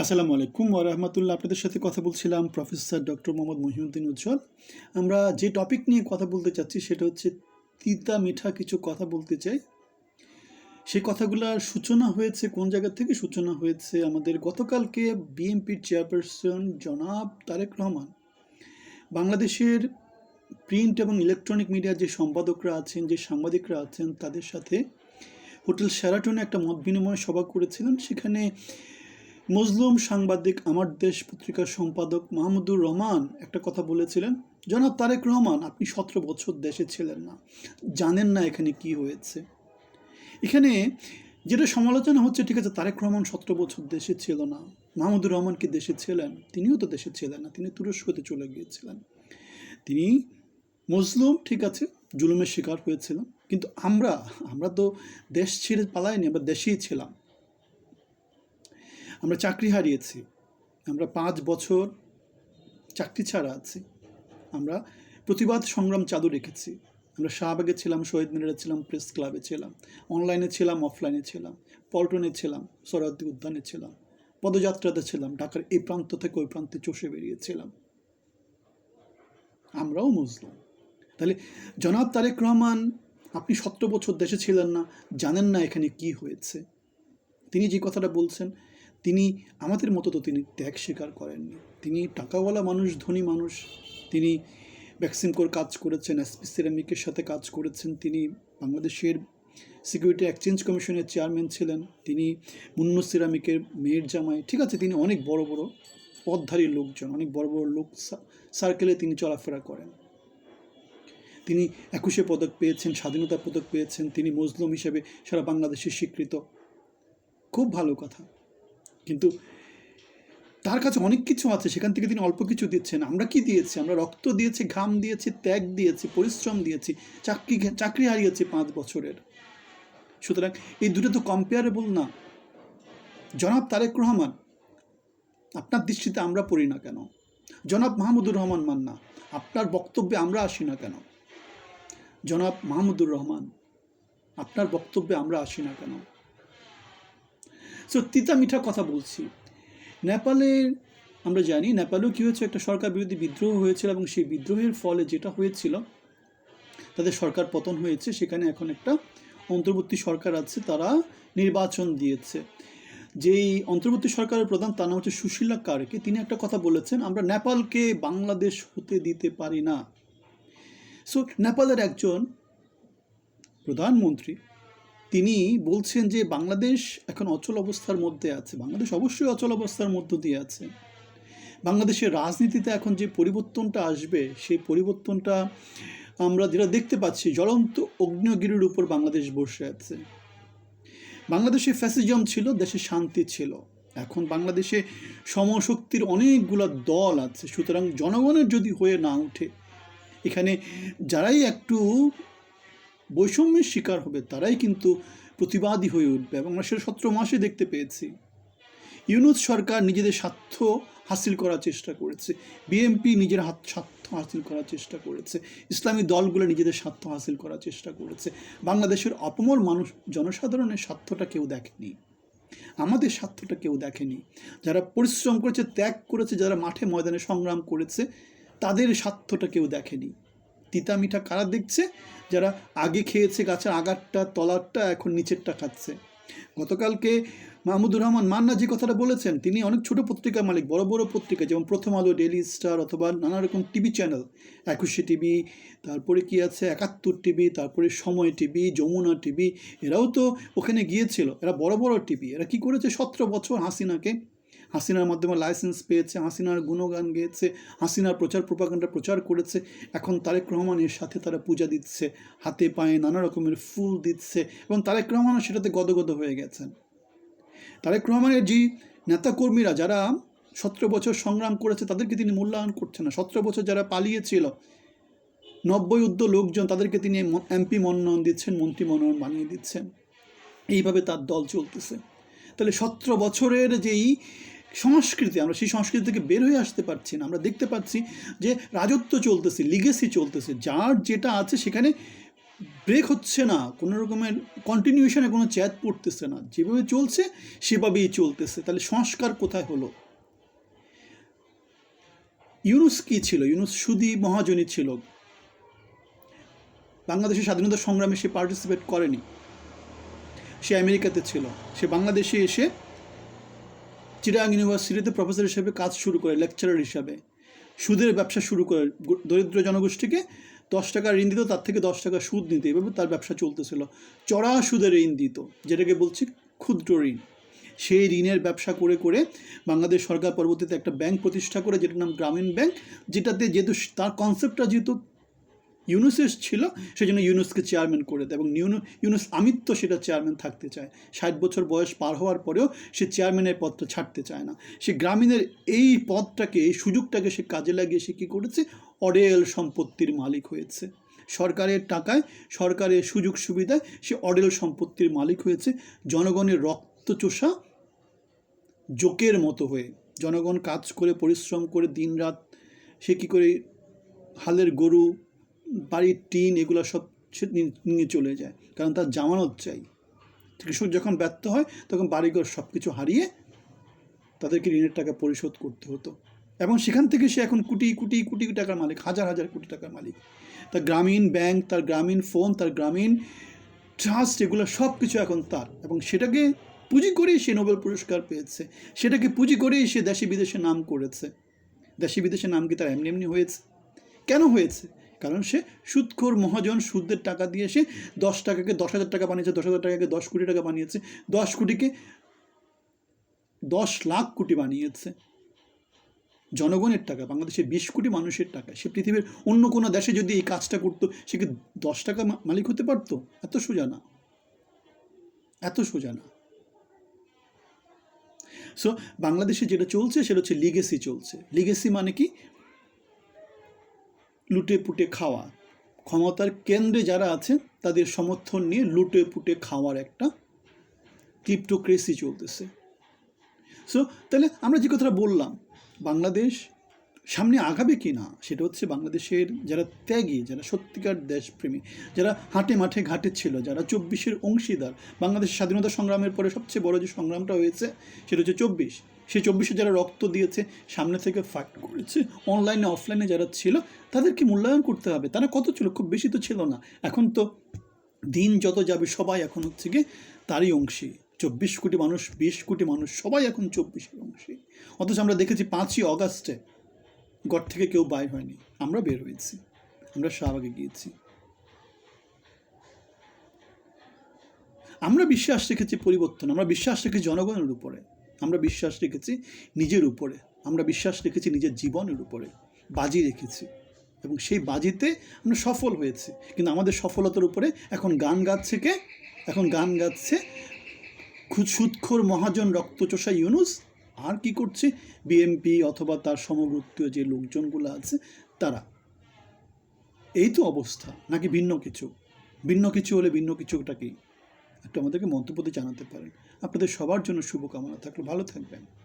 আসসালামু আলাইকুম ওরহমতুল্লাহ আপনাদের সাথে কথা বলছিলাম প্রফেসর ডক্টর মোহাম্মদ মহিউদ্দিন উজ্জ্বল। আমরা যে টপিক নিয়ে কথা বলতে চাচ্ছি সেটা হচ্ছে তিতা মিঠা কিছু কথা বলতে চাই। সেই কথাগুলোর সূচনা হয়েছে কোন জায়গা থেকে? সূচনা হয়েছে আমাদের গতকালকে বিএনপির চেয়ারপারসন জনাব তারেক রহমান। বাংলাদেশের প্রিন্ট এবং ইলেকট্রনিক মিডিয়ার যে সম্পাদকরা আছেন, যে সাংবাদিকরা আছেন, তাদের সাথে হোটেল শ্যারাটনে একটা মত বিনিময় সভা করেছিলেন। সেখানে মজলুম সাংবাদিক আমার দেশ পত্রিকার সম্পাদক মাহমুদুর রহমান একটা কথা বলেছিলেন, জনাব তারেক রহমান, আপনি সতেরো বছর দেশে ছিলেন না। জানেন না এখানে কি হয়েছে। এখানে যেটা সমালোচনা হচ্ছে, ঠিক আছে, তারেক রহমান সতেরো বছর দেশে ছিল না। মাহমুদুর রহমান কি দেশে ছিলেন? তিনিও তো দেশে ছিলেন না, তিনি তুরস্কতে চলে গিয়েছিলেন। তিনি মজলুম ঠিক আছে, জুলুমের শিকার হয়েছিলেন। কিন্তু আমরা আমরা তো দেশ ছেড়ে পালাইনি, আমরা দেশেই ছিলাম। আমরা চাকরি হারিয়েছি, আমরা পাঁচ বছর চাকরি ছাড়া আছি, আমরা প্রতিবাদ সংগ্রাম চালু রেখেছি, আমরা শাহবাগে ছিলাম, শহীদ মিনারে ছিলাম, প্রেস ক্লাবে ছিলাম, অনলাইনে ছিলাম, অফলাইনে ছিলাম, পল্টনে ছিলাম সরাদ্দি উদ্যানে ছিলাম, পদযাত্রাতে ছিলাম, ঢাকার এই প্রান্ত থেকে ওই প্রান্তে চষে বেরিয়েছিলাম। আমরাও মুসলিম। তাহলে জনাব তারেক রহমান, আপনি সতেরো বছর দেশে ছিলেন না, জানেন না এখানে কি হয়েছে? তিনি যে কথাটা বলছেন তিনি আমাদের মতো তো তিনি ত্যাগ স্বীকার করেননি। তিনি টাকাওয়ালা মানুষ, ধনী মানুষ। তিনি ভ্যাকসিনকোর কাজ করেছেন এসপি সিরামিকের সাথে কাজ করেছেন। তিনি বাংলাদেশের সিকিউরিটি এক্সচেঞ্জ কমিশনের চেয়ারম্যান ছিলেন। তিনি মুন্নু সিরামিকের মেয়ের জামাই। ঠিক আছে, তিনি অনেক বড় বড় পদধারী লোকজন, অনেক বড় বড় লোক সার্কেলে তিনি চলাফেরা করেন। তিনি একুশে পদক পেয়েছেন, স্বাধীনতা পদক পেয়েছেন। তিনি মজলুম হিসেবে সারা বাংলাদেশে স্বীকৃত। খুব ভালো কথা। কিন্তু তার কাছে অনেক কিছু আছে, সেখান থেকে তিনি অল্প কিছু দিচ্ছেন। আমরা কি দিয়েছি? আমরা রক্ত দিয়েছি, ঘাম দিয়েছি, ত্যাগ দিয়েছি, পরিশ্রম দিয়েছি, চাকরি চাকরি হারিয়েছি পাঁচ বছরের। সুতরাং এই দুটো তো কম্পেয়ারেবল না। জনাব তারেক রহমান, আপনার দৃষ্টিতে আমরা পড়ি না কেন? জনাব মাহমুদুর রহমান মান্না, আপনার বক্তব্যে আমরা আসি না কেন? জনাব মাহমুদুর রহমান, আপনার বক্তব্যে আমরা আসি না কেন? সো তিতা মিঠা কথা বলছি। নেপালে, আমরা জানি, নেপালেও কী হয়েছে? একটা সরকার বিরোধী বিদ্রোহ হয়েছিল এবং সেই বিদ্রোহের ফলে যেটা হয়েছিল, তাদের সরকার পতন হয়েছে, সেখানে এখন একটা অন্তর্বর্তী সরকার আছে, তারা নির্বাচন দিয়েছে। যেই অন্তর্বর্তী সরকারের প্রধান, তার নাম হচ্ছে সুশীলা কারকে। তিনি একটা কথা বলেছেন, আমরা নেপালকে বাংলাদেশ হতে দিতে পারি না। সো নেপালের একজন প্রধানমন্ত্রী তিনি বলছেন যে বাংলাদেশ এখন অচল অবস্থার মধ্যে আছে। বাংলাদেশ অবশ্যই অচল অবস্থার মধ্য দিয়ে আছে। বাংলাদেশের রাজনীতিতে এখন যে পরিবর্তনটা আসবে, সেই পরিবর্তনটা আমরা যেটা দেখতে পাচ্ছি, জ্বলন্ত অগ্নিগিরির উপর বাংলাদেশ বসে আছে। বাংলাদেশে ফ্যাসিজম ছিল, দেশে শান্তি ছিল। এখন বাংলাদেশে সমশক্তির অনেকগুলো দল আছে। সুতরাং জনগণের যদি হয়ে না ওঠে, এখানে যারাই একটু বৈষম্যের শিকার হবে, তারাই কিন্তু প্রতিবাদী হয়ে উঠবে। এবং আমরা সেটা সতেরো মাসে দেখতে পেয়েছি। ইউনুস সরকার নিজেদের স্বার্থ হাসিল করার চেষ্টা করেছে। বিএমপি নিজের হাত, স্বার্থ হাসিল করার চেষ্টা করেছে। ইসলামী দলগুলো নিজেদের স্বার্থ হাসিল করার চেষ্টা করেছে। বাংলাদেশের অপমর মানুষ, জনসাধারণের স্বার্থটা কেউ দেখেনি। আমাদের স্বার্থটা কেউ দেখেনি। যারা পরিশ্রম করেছে, ত্যাগ করেছে, যারা মাঠে ময়দানে সংগ্রাম করেছে, তাদের স্বার্থটা কেউ দেখেনি। তিতা মিঠা কারা দেখছে? যারা আগে খেয়েছে গাছের আগারটা, তলারটা, এখন নিচেরটা খাচ্ছে। গতকালকে মাহমুদুর রহমান মান্না যে কথাটা বলেছেন, তিনি অনেক ছোট পত্রিকার মালিক, বড় বড় পত্রিকা, যেমন প্রথম আলো ডেলি স্টার অথবা নানা রকম টিভি চ্যানেল, একুশে টিভি, তারপরে কি আছে? একাত্তর টিভি, তারপরে সময় টিভি, যমুনা টিভি, এরাও তো ওখানে গিয়েছিল। এরা বড় বড় টিভি, এরা কি করেছে? সতেরো বছর হাসিনাকে হাসিনার মাধ্যমে লাইসেন্স পেয়েছে, হাসিনার গুণগান গেয়েছে, হাসিনার প্রচার প্রপাগান্ডা প্রচার করেছে। এখন তারেক রহমানের সাথে তারা পূজা দিচ্ছে, হাতে পায়ে নানা রকমের ফুল দিচ্ছে এবং তারেক রহমানও সেটাতে গদগদ হয়ে গেছেন। তারেক রহমানের যে নেতাকর্মীরা যারা সতেরো বছর সংগ্রাম করেছে, তাদেরকে তিনি মূল্যায়ন করছেন না। সতেরো বছর যারা পালিয়েছিল, নব্বই উদ্য লোকজন তাদেরকে তিনি এমপি মনোনয়ন দিচ্ছেন, মন্ত্রী মনোনয়ন বানিয়ে দিচ্ছেন। এইভাবে তার দল চলতেছে। তাহলে সতেরো বছরের যেই সংস্কৃতি, আমরা সেই সংস্কৃতি থেকে বের হয়ে আসতে পারছি না। আমরা দেখতে পাচ্ছি যে রাজত্ব চলতেছে লিগেসি চলতেছে। যার যেটা আছে সেখানে ব্রেক হচ্ছে না, কোনো রকমের কন্টিনিউশনে কোনো চ্যাত পড়তেছে না। যেভাবে চলছে, সেভাবেই চলতেছে। তাহলে সংস্কার কোথায় হলো? ইউনুস কি ছিল? ইউনুস সুদী মহাজনী ছিল। বাংলাদেশের স্বাধীনতা সংগ্রামে সে পার্টিসিপেট করেনি। সে আমেরিকাতে ছিল। সে বাংলাদেশে এসে চিরাং ইউনিভার্সিটিতে প্রফেসর হিসেবে কাজ শুরু করে লেকচারার হিসাবে। সুদের ব্যবসা শুরু করে। দরিদ্র জনগোষ্ঠীকে দশ টাকা ঋণ দিত, তার থেকে দশ টাকা সুদ নিতে। এভাবে তার ব্যবসা চলতেছিল। চড়া সুদের ঋণ দিত, যেটাকে বলছি ক্ষুদ্র ঋণ। সেই ঋণের ব্যবসা করে করে বাংলাদেশ সরকার পরবর্তীতে একটা ব্যাংক প্রতিষ্ঠা করে, যেটার নাম গ্রামীণ ব্যাংক, যেটাতে যেহেতু তার কনসেপ্টটা যেহেতু ইউনুসের ছিল সেই জন্য ইউনুসকে চেয়ারম্যান করে দেয় এবং ইউনু ইউনুস আমিত্ব সেটা চেয়ারম্যান থাকতে চায়। ষাট বছর বয়স পার হওয়ার পরেও সে চেয়ারম্যানের পদটা ছাড়তে চায় না। সে গ্রামীণের এই পদটাকে, এই সুযোগটাকে সে কাজে লাগিয়ে সে কী করেছে? অডেল সম্পত্তির মালিক হয়েছে। সরকারের টাকায়, সরকারের সুযোগ সুবিধায় সে অডেল সম্পত্তির মালিক হয়েছে। জনগণের রক্তচোষা জোকের মতো হয়ে। জনগণ কাজ করে, পরিশ্রম করে দিনরাত সে কী করে হালের গরু বাড়ির টিন এগুলো সব নিয়ে চলে যায়, কারণ তার জামানত চাই। কৃষক যখন ব্যর্থ হয়, তখন বাড়িঘর সব কিছু হারিয়ে তাদেরকে ঋণের টাকা পরিশোধ করতে হতো। এবং সেখান থেকে সে এখন কোটি কোটি কোটি টাকার মালিক, হাজার হাজার কোটি টাকার মালিক। তার গ্রামীণ ব্যাংক, তার গ্রামীণ ফোন, তার গ্রামীণ ট্রাস্ট, এগুলো সব কিছু এখন তার। এবং সেটাকে পুঁজি করেই সে নোবেল পুরস্কার পেয়েছে। সেটাকে পুঁজি করেই সে দেশে বিদেশে নাম করেছে। দেশে বিদেশে নাম কি তার এমনি এমনি হয়েছে? কেন হয়েছে? কারণ সে সুদখোর মহাজন সুদের টাকা দিয়ে সে দশ টাকাকে দশ হাজার টাকা বানিয়েছে, দশ হাজার টাকাকে দশ কোটি টাকা বানিয়েছে, দশ কোটিকে দশ লাখ কোটি বানিয়েছে। জনগণের টাকা বাংলাদেশের বিশ কোটি মানুষের টাকা, সে পৃথিবীর অন্য কোনো দেশে যদি এই কাজটা করতো, সে কি দশ টাকা মালিক হতে পারতো? এত সোজা না। এত সোজা না। সো বাংলাদেশে যেটা চলছে, সেটা হচ্ছে লিগেসি চলছে। লিগেসি মানে কি? লুটে পুটে খাওয়া। ক্ষমতার কেন্দ্রে যারা আছে, তাদের সমর্থন নিয়ে লুটে পুটে খাওয়ার একটা ক্রিপ্টোক্রেসি চলতেছে। সো তাহলে আমরা যে কথাটা বললাম, বাংলাদেশ সামনে আগাবে কি না, সেটা হচ্ছে বাংলাদেশের যারা ত্যাগী, যারা সত্যিকার দেশপ্রেমী, যারা হাটে মাঠে ঘাটে ছিল, যারা চব্বিশের অংশীদার বাংলাদেশের স্বাধীনতা সংগ্রামের পরে সবচেয়ে বড় যে সংগ্রামটা হয়েছে, সেটা হচ্ছে চব্বিশ। সেই চব্বিশে যারা রক্ত দিয়েছে, সামনে থেকে ফাইট করেছে অনলাইনে অফলাইনে যারা ছিল, তাদেরকে মূল্যায়ন করতে হবে। তারা কত ছিল? খুব বেশি তো ছিল না। এখন তো দিন যত যাবে, সবাই এখন হচ্ছে গিয়ে তারই অংশী। চব্বিশ কোটি মানুষ, বিশ কোটি মানুষ, সবাই এখন চব্বিশের অংশী। অথচ আমরা দেখেছি পাঁচই অগাস্টে ঘর থেকে কেউ বাইর হয়নি। আমরা বের হয়েছি। আমরা শাহবাগে গিয়েছি। আমরা বিশ্বাস রেখেছি পরিবর্তন। আমরা বিশ্বাস রেখেছি জনগণের উপরে। আমরা বিশ্বাস রেখেছি নিজের উপরে। আমরা বিশ্বাস রেখেছি নিজের জীবনের উপরে। বাজি রেখেছি। এবং সেই বাজিতে আমরা সফল হয়েছি। কিন্তু আমাদের সফলতার উপরে এখন গান গাচ্ছে কে? এখন গান গাচ্ছে সুৎখোর মহাজন রক্তচোষা ইউনুস। আর কি করছে? বিএমপি অথবা তার সমগোত্রীয় যে লোকজনগুলো আছে, তারা। এই তো অবস্থা, নাকি ভিন্ন কিছু? ভিন্ন কিছু হলে ভিন্ন কিছুটা কি? একটু আমাদেরকে মন্তব্য জানাতে পারেন। আপনাদের সবার জন্য শুভকামনা থাকলে। ভালো থাকবেন।